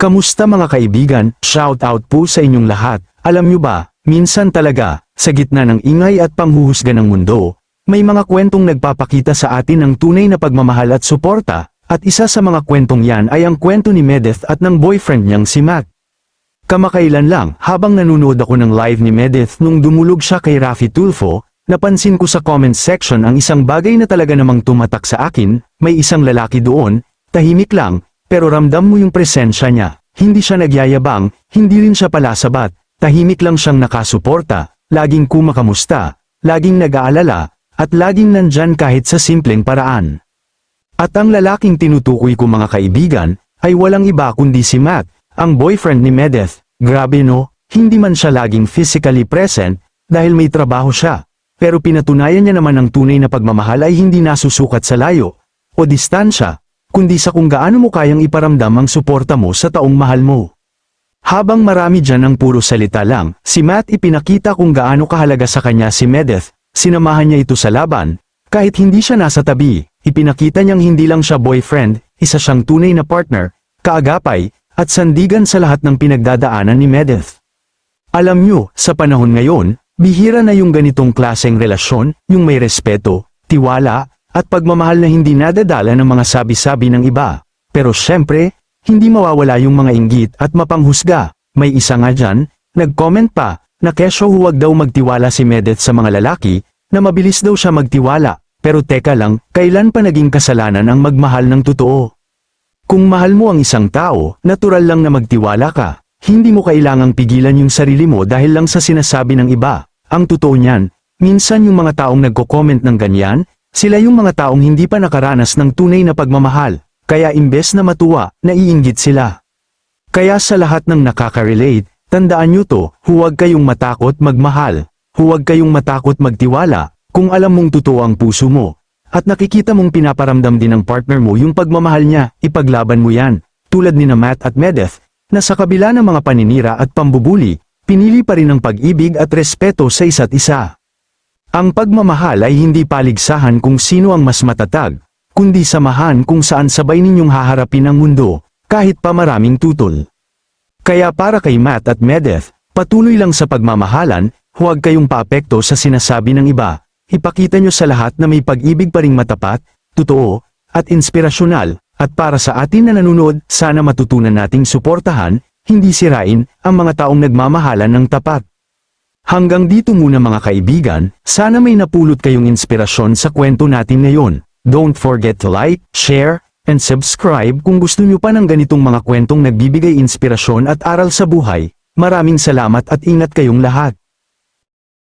Kamusta mga kaibigan, shout out po sa inyong lahat. Alam nyo ba, minsan talaga, sa gitna ng ingay at panghuhusga ng mundo, may mga kwentong nagpapakita sa atin ng tunay na pagmamahal at suporta, at isa sa mga kwentong yan ay ang kwento ni Medeth at ng boyfriend niyang si Matt. Kamakailan lang, habang nanonood ako ng live ni Medeth nung dumulog siya kay Rafi Tulfo, napansin ko sa comment section ang isang bagay na talaga namang tumatak sa akin, may isang lalaki doon, tahimik lang, pero ramdam mo yung presensya niya. Hindi siya nagyayabang, hindi rin siya palasabat, tahimik lang siyang nakasuporta, laging kumakamusta, laging nag-aalala, at laging nandyan kahit sa simpleng paraan. At ang lalaking tinutukoy ko mga kaibigan, ay walang iba kundi si Matt, ang boyfriend ni Medeth. Grabe no, hindi man siya laging physically present, dahil may trabaho siya. Pero pinatunayan niya naman ang tunay na pagmamahal ay hindi nasusukat sa layo, o distansya, kundi sa kung gaano mo kayang iparamdam ang suporta mo sa taong mahal mo. Habang marami dyan ang puro salita lang, si Matt ipinakita kung gaano kahalaga sa kanya si Medeth, sinamahan niya ito sa laban, kahit hindi siya nasa tabi, ipinakita niyang hindi lang siya boyfriend, isa siyang tunay na partner, kaagapay, at sandigan sa lahat ng pinagdadaanan ni Medeth. Alam nyo, sa panahon ngayon, bihira na yung ganitong klaseng relasyon, yung may respeto, tiwala, at pagmamahal na hindi nadadala ng mga sabi-sabi ng iba. Pero syempre, hindi mawawala yung mga inggit at mapanghusga. May isa nga dyan, nag-comment pa, na kesyo huwag daw magtiwala si Medeth sa mga lalaki, na mabilis daw siya magtiwala, pero teka lang, kailan pa naging kasalanan ang magmahal ng totoo? Kung mahal mo ang isang tao, natural lang na magtiwala ka. Hindi mo kailangang pigilan yung sarili mo dahil lang sa sinasabi ng iba. Ang totoo niyan, minsan yung mga taong nagko-comment ng ganyan, sila yung mga taong hindi pa nakaranas ng tunay na pagmamahal, kaya imbes na matuwa, naiinggit sila. Kaya sa lahat ng nakaka-relate, tandaan nyo to, huwag kayong matakot magmahal, huwag kayong matakot magtiwala, kung alam mong totoo ang puso mo. At nakikita mong pinaparamdam din ng partner mo yung pagmamahal niya, ipaglaban mo yan. Tulad ni na Matt at Medeth, na sa kabila ng mga paninira at pambubuli, pinili pa rin ang pag-ibig at respeto sa isa't isa. Ang pagmamahal ay hindi paligsahan kung sino ang mas matatag, kundi samahan kung saan sabay ninyong haharapin ang mundo, kahit pa maraming tutol. Kaya para kay Matt at Medeth, patuloy lang sa pagmamahalan, huwag kayong paapekto sa sinasabi ng iba, ipakita nyo sa lahat na may pag-ibig pa ring matapat, totoo, at inspirasyonal, at para sa atin na nanonood, sana matutunan nating suportahan, hindi sirain, ang mga taong nagmamahalan ng tapat. Hanggang dito muna mga kaibigan, sana may napulot kayong inspirasyon sa kwento natin ngayon. Don't forget to like, share, and subscribe kung gusto nyo pa ng ganitong mga kwentong nagbibigay inspirasyon at aral sa buhay. Maraming salamat at ingat kayong lahat.